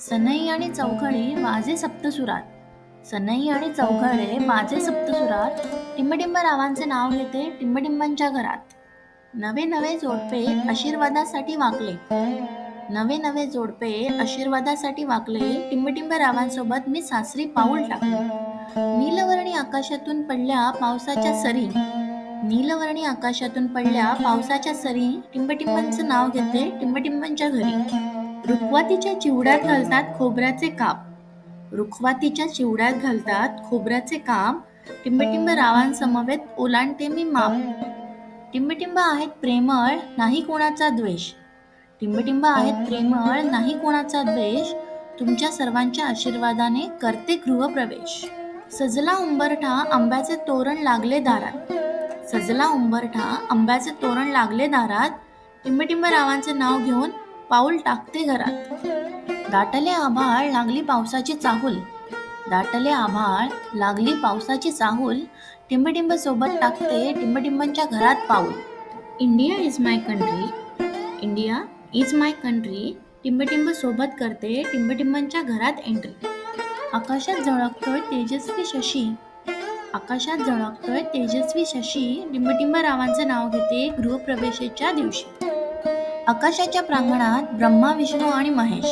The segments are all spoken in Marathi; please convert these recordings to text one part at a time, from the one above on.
सनई आणि चौघडे वाजे सप्तसुरात. सनई आणि चौघडे वाजे सप्तसुरात. टिंबटिंब रावांचे नाव घेते टिंबटिंबांच्या घरात. नवे नवे जोडपे आशीर्वादासाठी वाकले. नवे नवे जोडपे आशीर्वादासाठी वाकले टिंबटिंब रावांसोबत मी सासरी पाऊल टाकले. नीलवर्णी आकाशातून पडल्या पावसाच्या सरी. नीलवर्णी आकाशातून पडल्या पावसाच्या सरी टिंबटिंबांचं नाव घेते टिंबटिंबांच्या घरी. रुखवातीच्या चिवड्यात घालतात खोबऱ्याचे काप. रुखवातीच्या चिवड्यात घालतात खोबऱ्याचे काम. टिंबटिंब रावांसमवेत ओलांडते मी माप टिंबटिंब आहेत प्रेमळ नाही कोणाचा द्वेष. टिंबटिंब आहेत प्रेमळ नाही कोणाचा द्वेष. तुमच्या सर्वांच्या आशीर्वादाने करते गृहप्रवेश सजला उंबरठा आंब्याचे तोरण लागले दारात. सजला उंबरठा आंब्याचे तोरण लागले दारात. टिंबटिंब रावांचे नाव घेऊन पाऊल टाकते घरात. दाटले आभाळ लागली पावसाची चाहूल. दाटले आभाळ लागली पावसाची चाहूल. टिंबटिंब सोबत टाकते टिंबटिंबांच्या घरात पाऊल. India is my country. India is my country. टिंबटिंब सोबत करते टिंबटिंबांच्या घरात एंट्री. आकाशात झळकतोय तेजस्वी शशी. आकाशात झळकतोय तेजस्वी शशी. टिंबटिंब रावांचं नाव घेते गृहप्रवेशाच्या दिवशी. आकाशाच्या प्रांगणात ब्रह्मा विष्णू आणि महेश.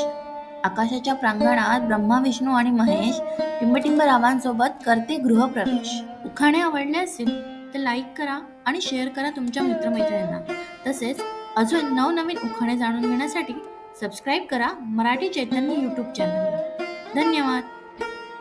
आकाशाच्या प्रांगणात ब्रह्मा विष्णू आणि महेश टिंबटिंब रावांसोबत करते गृहप्रवेश. उखाणे आवडले असेल तर लाईक करा आणि शेअर करा तुमच्या मित्रमैत्रिणींना. तसेच अजून नवनवीन उखाणे जाणून घेण्यासाठी सबस्क्राईब करा मराठी चैतन्य यूट्यूब चॅनलला धन्यवाद.